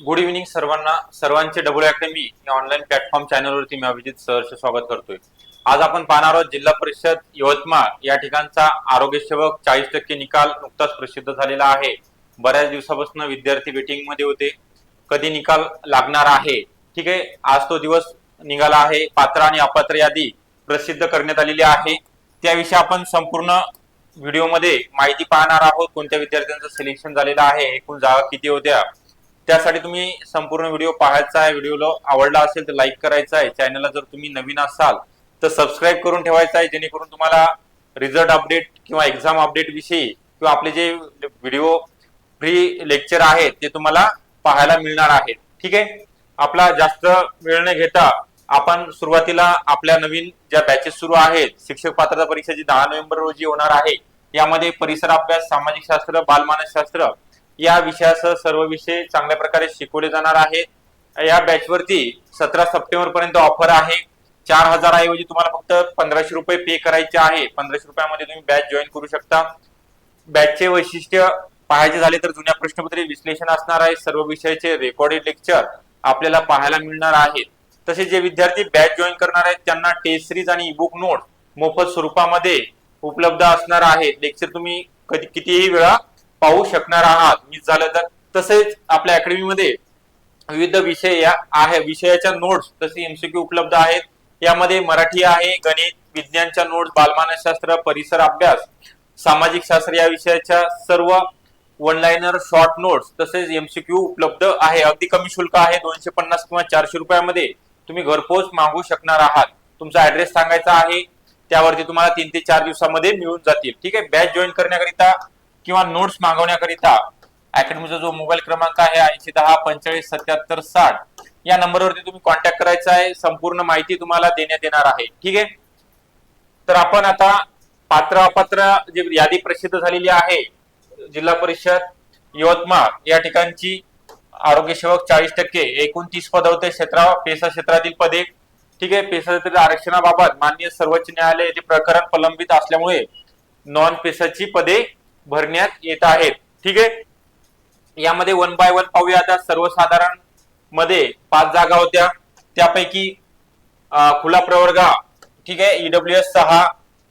Good evening सर्वांना. सर्वांचे double academy या ऑनलाईन प्लॅटफॉर्म चॅनलवरती मी अभिजित सहर्ष स्वागत करतोय. आज आपण पाहणार आहोत जिल्हा परिषद यवतमाळ. या ठिकाणचा आरोग्य सेवक चाळीस टक्के निकाल नुकताच प्रसिद्ध झालेला आहे. बऱ्याच दिवसापासून विद्यार्थी वेटिंगमध्ये होते. कधी निकाल लागणार आहे? ठीक आहे आज तो दिवस निघाला आहे. पात्र आणि अपात्र यादी प्रसिद्ध करण्यात आलेली आहे. त्याविषयी आपण संपूर्ण व्हिडिओमध्ये माहिती पाहणार आहोत. कोणत्या विद्यार्थ्यांचं सिलेक्शन झालेलं आहे? एकूण जागा किती होत्या? त्यासाठी तुम्ही संपूर्ण व्हिडिओ पाहायचा आहे व्हिडिओला आवडला असेल तर लाईक करायचा आहे. चॅनलला जर तुम्ही नवीन असाल तर सबस्क्राईब करून ठेवायचा आहे जेणेकरून तुम्हाला रिझल्ट अपडेट किंवा एक्झाम अपडेट विषयी किंवा आपले जे व्हिडिओ फ्री लेक्चर आहेत ते तुम्हाला पाहायला मिळणार आहेत. ठीक आहे? आपला जास्त वेळ न घेता आपण सुरुवातीला आपल्या नवीन ज्या बॅचेस सुरू आहेत शिक्षक पात्रता परीक्षा जी दहा नोव्हेंबर रोजी होणार आहे. यामध्ये परिसर अभ्यास सामाजिक शास्त्र बालमानसशास्त्र या विषयासह सर्व विषय चांगल्या प्रकारे शिकवले जाणार आहेत या बॅचवरती सतरा सप्टेंबर पर्यंत ऑफर आहे. चार हजार ऐवजी तुम्हाला फक्त पंधराशे रुपये पे करायचे आहे. पंधराशे रुपयामध्ये तुम्ही बॅच जॉईन करू शकता. बॅचचे वैशिष्ट्य पाहायचे झाले तर जुन्या प्रश्नपत्रे विश्लेषण असणार आहे. सर्व विषयाचे रेकॉर्डेड लेक्चर आपल्याला पाहायला मिळणार आहेत तसेच जे विद्यार्थी बॅच जॉईन करणार आहेत त्यांना टेस्ट सिरीज आणि ईबुक नोट मोफत स्वरूपामध्ये उपलब्ध असणार आहेत. लेक्चर तुम्ही कधी कितीही वेळा पाहू शकणार आहात. मिस झालं तर तसेच आपल्या अकॅडमीमध्ये विविध विषय या आहे. विषयाच्या नोट्स तसे एमसीक्यू उपलब्ध आहेत. यामध्ये मराठी आहे गणित विज्ञानच्या नोट्स बालमानसशास्त्र परिसर अभ्यास सामाजिक शास्त्र या विषयाच्या सर्व वन लाईनर शॉर्ट नोट्स तसेच एमसीक्यू उपलब्ध आहे. अगदी कमी शुल्क आहे. दोनशे पन्नास किंवा चारशे रुपयामध्ये तुम्ही घरपोच मागू शकणार आहात. तुमचा ऍड्रेस सांगायचा आहे. त्यावरती तुम्हाला तीन ते चार दिवसामध्ये मिळून जातील. ठीक आहे? बॅच जॉईन करण्याकरिता किंवा नोट्स मागवण्याकरिता अकॅडमीचा जो मोबाईल क्रमांक आहे ऐंशी दहा पंचेचाळीस सत्याहत्तर साठ या नंबरवरती तुम्ही कॉन्टॅक्ट करायचा आहे. संपूर्ण माहिती तुम्हाला देण्यात येणार आहे. ठीक आहे? तर आपण आता पात्र अपात्र जी यादी प्रसिद्ध झालेली आहे जिल्हा परिषद यवतमाळ या ठिकाणची आरोग्य सेवक चाळीस टक्के एकूण तीस पद होते क्षेत्रा पेसा क्षेत्रातील पदे. ठीक आहे? पेसा क्षेत्रातील आरक्षणाबाबत माननीय सर्वोच्च न्यायालय येथे प्रकरण प्रलंबित असल्यामुळे नॉन पेसाची पदे भरण्यात येत आहेत. ठीक आहे? यामध्ये वन बाय वन पाहूया आता. सर्वसाधारणमध्ये पाच जागा होत्या. त्यापैकी खुला प्रवर्ग ठीक आहे? ईडब्ल्यू एस सहा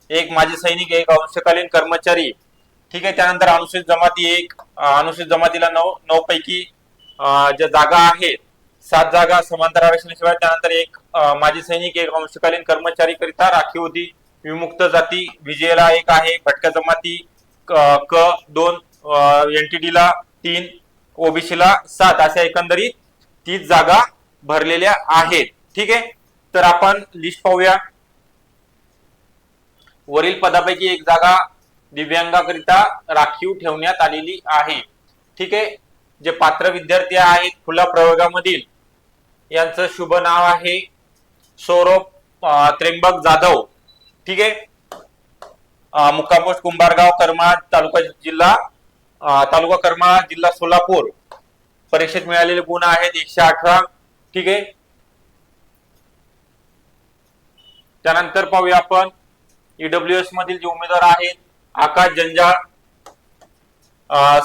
एक माजी सैनिक एक अंशकालीन कर्मचारी. ठीक आहे? त्यानंतर अनुसूचित जमाती एक अनुसूचित जमातीला नऊ नऊ पैकी ज्या जागा आहेत सात जागा समांतर आरक्षणाशिवाय. त्यानंतर एक माजी सैनिक एक अंशकालीन कर्मचारी करिता राखीव होती. विमुक्त जाती. विजयला एक आहे. भटक्या जमाती. क दोन एनटीडीला तीन ओबीसी ला सात अशा एकंदरीत तीस जागा भरलेल्या आहेत. ठीक आहे? तर आपण लिस्ट पाहूया. वरील पदापैकी एक जागा दिव्यांगाकरिता राखीव ठेवण्यात आलेली आहे. ठीक आहे? जे पात्र विद्यार्थी आहेत खुला प्रयोगामधील यांचं शुभ नाव आहे सौरभ त्र्यंबक जाधव. ठीक आहे? मुक्का पोस्ट कुंभारगाव करमाळ तालुका जिल्हा तालुका करमाळा जिल्हा सोलापूर. परीक्षेत मिळालेले गुण आहेत एकशे अठरा. ठीक आहे? त्यानंतर पाहूया आपण. ईडब्ल्यू एस मधील जे उमेदवार आहेत आकाश जंजाळ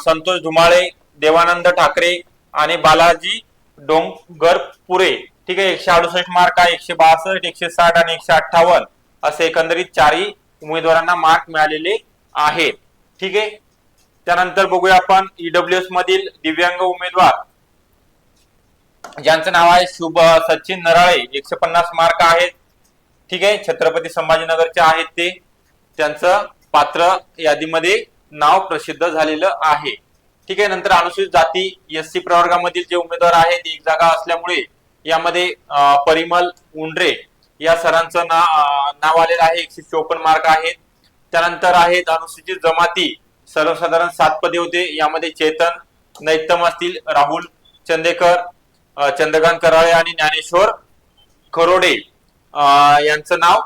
संतोष धुमाळे देवानंद ठाकरे आणि बालाजी डोंगरपुरे. ठीक आहे? एकशे अडुसष्ट मार्क आहे एकशे बासष्ट एकशे साठ आणि एकशे अठ्ठावन्न. असे एकंदरीत चारही उमेदवारांना मार्क मिळालेले आहेत. ठीक आहे? त्यानंतर बघूया आपण ईडब्ल्यू एस मधील दिव्यांग उमेदवार. ज्यांचं नाव आहे शुभ सचिन नराळे एकशे पन्नास मार्क आहेत. ठीक आहे? छत्रपती संभाजीनगरचे आहेत ते. त्यांचं पात्र यादीमध्ये नाव प्रसिद्ध झालेलं आहे. ठीक आहे? नंतर अनुसूचित जाती एस सी प्रवर्गामधील जे उमेदवार आहेत एक जागा असल्यामुळे यामध्ये परिमल उंडरे या सरांचं ना नाव आलेलं आहे एकशे चोपन्न मार्क आहेत. त्यानंतर आहेत अनुसूचित जमाती. सर्वसाधारण सात पदे होते. यामध्ये चेतन नैतम असतील राहुल चंदेकर चंद्रकांत कराळे आणि ज्ञानेश्वर खरोडे. यांचं नाव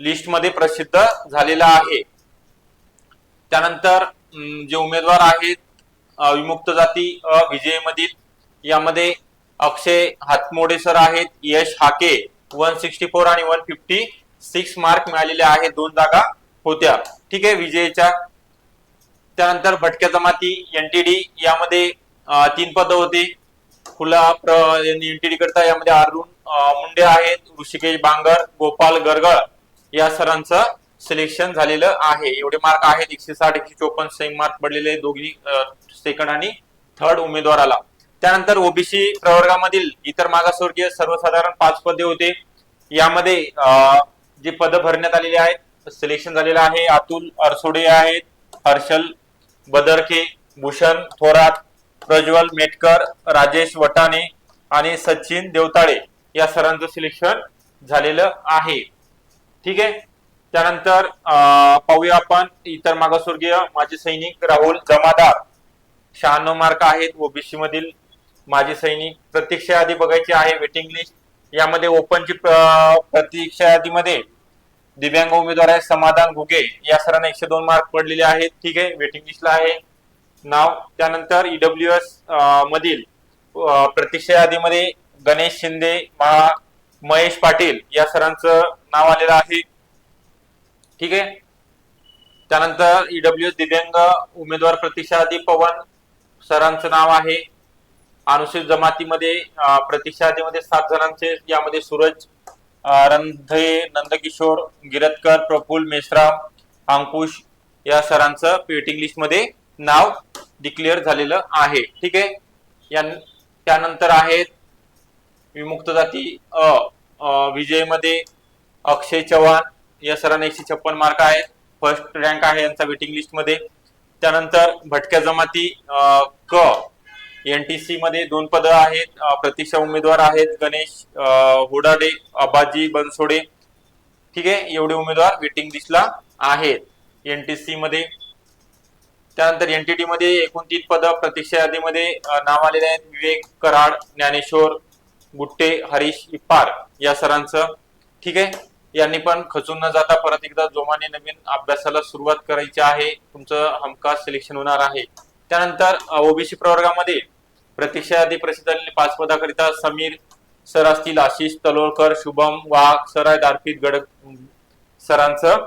लिस्टमध्ये प्रसिद्ध झालेलं आहे. त्यानंतर जे उमेदवार आहेत विमुक्त जाती अ विजयमधील यामध्ये अक्षय हातमोडे सर आहेत Yash Hake one sixty four आणि वन फिफ्टी. सिक्स मार्क मिळालेले आहेत दोन जागा होत्या. ठीक आहे विजयच्या. त्यानंतर भटक्या जमाती एनटीडी यामध्ये तीन पद होती. फुला एनटीडी करता यामध्ये अरुण मुंडे आहेत ऋषिकेश बांगर गोपाल गरगळ या सरांचं सिलेक्शन झालेलं आहे. एवढे मार्क आहेत एकशे साठ एकशे चोपन्न सेम मार्क पडलेले दोघी सेकंड आणि थर्ड उमेदवाराला. त्यानंतर ओबीसी प्रवर्गामधील इतर मागासवर्गीय सर्वसाधारण पाच पदे होते. यामध्ये जे पद भरण्यात आलेली आहेत सिलेक्शन झालेलं आहे. अतुल अरसोडे आहेत हर्षल बदरके भूषण थोरात प्रज्वल मेटकर राजेश वटाणे आणि सचिन देवताळे या सरांचं सिलेक्शन झालेलं आहे. ठीक आहे? त्यानंतर अं, पाहूया आपण इतर मागासवर्गीय माजी सैनिक राहुल जमादार. शहाण्णव मार्क आहेत ओबीसी मधील माजी सैनिक. प्रतीक्षा यादी बघायची आहे वेटिंग लिस्ट यामध्ये ओपनची प्रतीक्षा यादीमध्ये दिव्यांग उमेदवार आहे समाधान घुगे. या सरांना एकशे दोन मार्क पडलेले आहेत. ठीक आहे वेटिंग लिस्टला आहे. नाव त्यानंतर ईडब्ल्यू एस मधील प्रतीक्षा यादीमध्ये गणेश शिंदे महेश पाटील या सरांचं नाव आलेलं आहे. ठीक आहे. त्यानंतर ईडब्ल्यू एस दिव्यांग उमेदवार प्रतीक्षा यादी पवन सरांचं नाव आहे. अनुसूचित जमातीमध्ये प्रतीक्षा यादीमध्ये सात जणांचे यामध्ये सूरज रंधे नंदकिशोर गिरतकर प्रफुल मेश्राम अंकुश या सरांचं वेटिंग लिस्टमध्ये नाव डिक्लेअर झालेलं आहे. ठीक आहे? या त्यानंतर आहेत विमुक्त जाती अ विजयमध्ये अक्षय चव्हाण या सरांना एकशे छप्पन मार्क आहेत. फर्स्ट रँक आहे यांचा वेटिंग लिस्टमध्ये. त्यानंतर भटक्या जमाती क एनटीसी मध्ये दोन पद आहेत. प्रतीक्षा उमेदवार आहेत. गणेश होडाडे हुडाडे अबाजी बनसोडे. ठीक आहे? एवढे उमेदवार वेटिंग लिस्टला आहेत एनटीसी मध्ये. त्यानंतर एनटीटी मध्ये एकूण तीन पद प्रतीक्षा यादीमध्ये नाव आलेले आहेत. विवेक कराड ज्ञानेश्वर गुट्टे हरीश इप्पार या सरांचं. ठीक आहे? यांनी पण खचून न जाता परत एकदा जोमाने नवीन अभ्यासाला सुरुवात करायची आहे. तुमचं हमखास सिलेक्शन होणार आहे. त्यानंतर ओबीसी प्रवर्गामध्ये प्रतीक्षा यादी प्रसिद्ध झालेली पाच पदाकरिता समीर सर असतील आशिष तलोळकर शुभम वाघ सर आहेत अर्पित गड सरांचं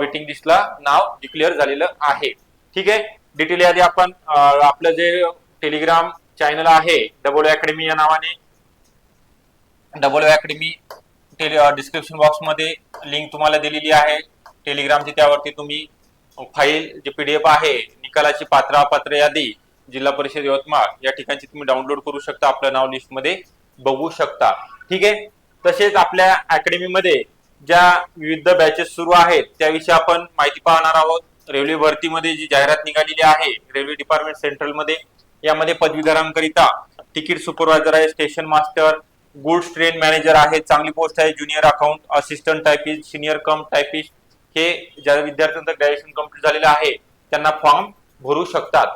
वेटिंग लिस्टला नाव डिक्लेअर झालेलं आहे. ठीक आहे? डिटेल यादी आपण आपलं जे टेलिग्राम चॅनल आहे डबल अकॅडमी या नावाने डबल अकॅडमी डिस्क्रिप्शन बॉक्समध्ये लिंक तुम्हाला दिलेली आहे. टेलिग्रामची त्यावरती तुम्ही फाईल जे पीडीएफ आहे निकालाची पात्र अपात्र यादी जिल्हा परिषद यवतमाळ या ठिकाणची तुम्ही डाउनलोड करू शकता. आपलं नाव लिस्टमध्ये बघू शकता. ठीक आहे? तसेच आपल्या अकॅडमीमध्ये ज्या विविध बॅचेस सुरू आहेत त्याविषयी आपण माहिती पाहणार आहोत. रेल्वे भरतीमध्ये जी जाहिरात निघालेली आहे रेल्वे डिपार्टमेंट सेंट्रलमध्ये यामध्ये पदवीधरांकरिता तिकीट सुपरवायझर आहे station master goods train manager आहे चांगली पोस्ट आहे junior account assistant typist senior cum typist हे ज्या विद्यार्थ्यांचं ग्रॅज्युएशन कंप्लीट झालेलं आहे त्यांना फॉर्म भरू शकतात.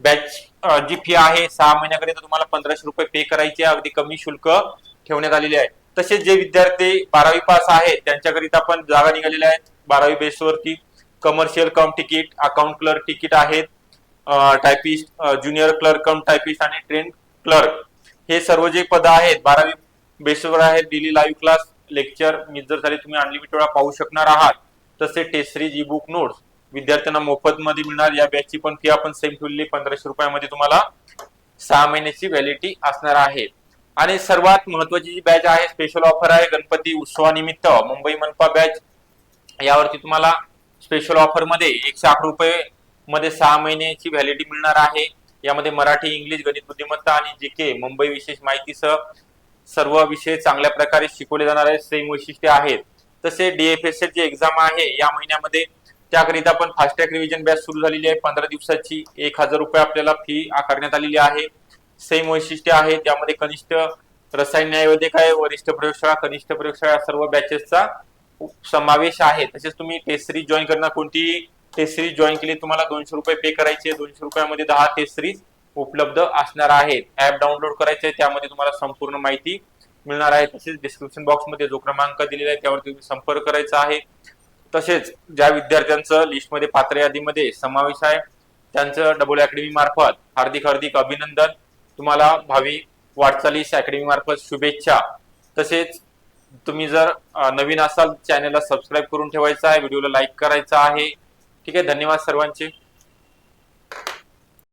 बॅच जी फी आहे सहा महिन्याकरिता तुम्हाला पंधराशे रुपये पे करायचे अगदी कमी शुल्क ठेवण्यात आलेले आहे. तसेच जे विद्यार्थी बारावी पास आहेत त्यांच्याकरिता पण जागा निघालेल्या आहेत. बारावी बेसवरती commercial cum ticket account clerk ticket आहेत. Typist junior clerk cum typist आणि ट्रेन क्लर्क हे सर्व जे पद आहेत बारावी बेसवर आहेत डेली लाईव्ह क्लास लेक्चर जर झाले तुम्ही अनलिमिटेड वेळा पाहू शकणार आहात. तसे test series e book notes विद्यार्थ्यांना मोफत मध्ये मिळणार. या बॅचची पण फी आपण सेम ठेवली पंधराशे रुपयामध्ये तुम्हाला सहा महिन्याची व्हॅलिडिटी असणार आहे. आणि सर्वात महत्वाची जी बॅच आहे स्पेशल ऑफर आहे गणपती उत्सवानिमित्त मुंबई मनपा बॅच यावरती तुम्हाला स्पेशल ऑफरमध्ये एकशे आठ रुपये मध्ये सहा महिन्याची व्हॅलिडिटी मिळणार आहे. यामध्ये मराठी इंग्लिश गणित बुद्धिमत्ता आणि जी के मुंबई विशेष माहितीसह सर्व विषय चांगल्या प्रकारे शिकवले जाणार आहेत. सेम वैशिष्ट्ये आहेत. तसे डीएफएसएल ची एक्झाम आहे. या महिन्यामध्ये त्याकरिता पण फास्टॅग रिव्हिजन बॅच सुरू झालेली आहे. पंधरा दिवसाची एक हजार रुपये आपल्याला फी आकारण्यात आलेली आहे. सेम वैशिष्ट्य आहे. त्यामध्ये कनिष्ठ रसायन न्यायवैद्यक आहे वरिष्ठ प्रयोगशाळा कनिष्ठ प्रयोगशाळा सर्व बॅचेसचा समावेश आहे. तसेच तुम्ही टेस्ट सिरीज जॉईन करणार. कोणती टेस्ट सिरीज जॉईन केली तुम्हाला दोनशे रुपये पे करायचे. दोनशे रुपयामध्ये दहा टेस्ट सिरीज उपलब्ध असणार आहेत. ऍप डाउनलोड करायचे त्यामध्ये तुम्हाला संपूर्ण माहिती मिळणार आहे. तसेच डिस्क्रिप्शन बॉक्समध्ये जो क्रमांक दिलेला आहे त्यावर तुम्ही संपर्क करायचा आहे. तसेच ज्या विद्यार्थ्यांचं लिस्टमध्ये पात्र यादीमध्ये समावेश आहे त्यांचं डबल अकॅडमी मार्फत हार्दिक हार्दिक अभिनंदन. तुम्हाला भावी वाटचालीस अकॅडमी मार्फत शुभेच्छा. तसेच तुम्ही जर नवीन असाल चॅनलला सबस्क्राईब करून ठेवायचा आहे व्हिडिओला लाईक करायचा आहे. ठीक आहे धन्यवाद सर्वांचे.